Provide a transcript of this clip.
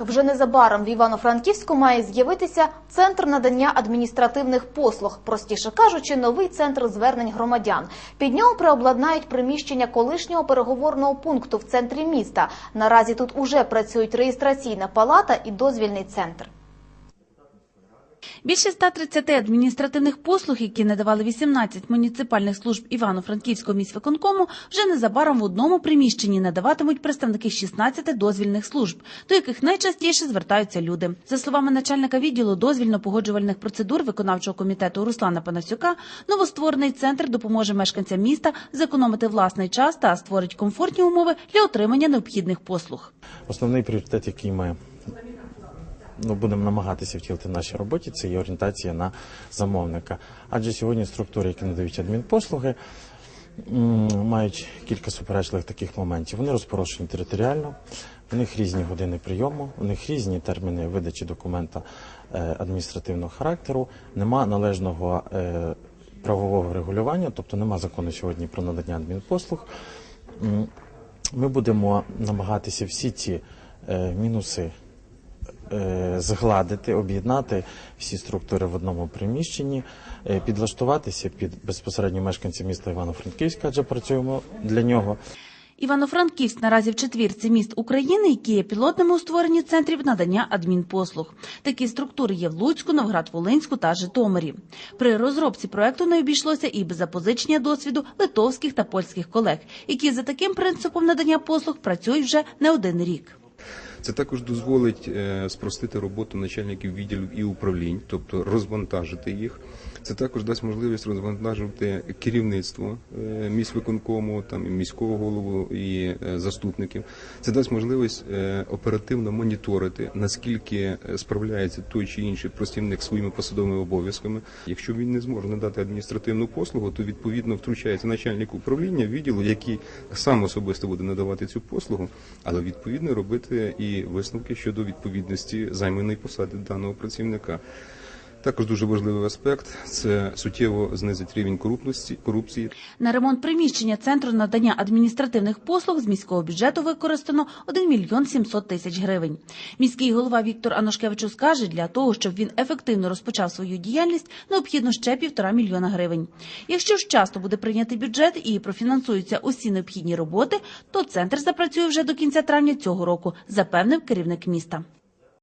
Вже незабаром в Івано-Франківську має з'явитися центр надання адміністративних послуг, простіше кажучи, новий центр звернень громадян. Під нього приобладнають приміщення колишнього переговорного пункту в центрі міста. Наразі тут уже працюють реєстраційна палата і дозвільний центр. Більше 130 адміністративних послуг, які надавали 18 муніципальних служб Івано-Франківського міськвиконкому, вже незабаром в одному приміщенні надаватимуть представники 16 дозвільних служб, до яких найчастіше звертаються люди. За словами начальника відділу дозвільно-погоджувальних процедур виконавчого комітету Руслана Панасюка, новостворений центр допоможе мешканцям міста зекономити власний час та створить комфортні умови для отримання необхідних послуг. Основний пріоритет, який ми ну, будемо намагатися втілити в нашій роботі, це є орієнтація на замовника. Адже сьогодні структури, які надають адмінпослуги, мають кілька суперечливих таких моментів. Вони розпорошені територіально, у них різні години прийому, у них різні терміни видачі документа е, адміністративного характеру, нема належного е, правового регулювання, тобто нема закону сьогодні про надання адмінпослуг. Ми будемо намагатися всі ці е, мінуси згладити, об'єднати всі структури в одному приміщенні, е, підлаштуватися під безпосередньо мешканців міста Івано-Франківська, адже працюємо для нього. Івано-Франківськ наразі в четвірці міст України, які є пілотними у створенні центрів надання адмінпослуг. Такі структури є в Луцьку, Новград-Волинську та Житомирі. При розробці проекту не обійшлося і без запозичення досвіду литовських та польських колег, які за таким принципом надання послуг працюють вже не один рік. Це також дозволить е, спростити роботу начальників відділів і управлінь, тобто розвантажити їх. Це також дасть можливість розвантажити керівництво е, міськвиконкому, там і міського голову і е, заступників. Це дасть можливість оперативно моніторити, наскільки справляється той чи інший працівник своїми посадовими обов'язками. Якщо він не зможе надати адміністративну послугу, то відповідно втручається начальник управління відділу, який сам особисто буде надавати цю послугу, але відповідно робити і висновки щодо відповідності займаної посади даного працівника. Також дуже важливий аспект це суттєво знизить рівень корупності корупції. На ремонт приміщення центру надання адміністративних послуг з міського бюджету використано 1 мільйон 700 тисяч гривень. Міський голова Віктор Анушкевичус каже, для того, щоб він ефективно розпочав свою діяльність, необхідно ще півтора мільйона гривень. Якщо ж часто буде прийнятий бюджет і профінансуються усі необхідні роботи, то центр запрацює вже до кінця травня цього року, запевнив керівник міста.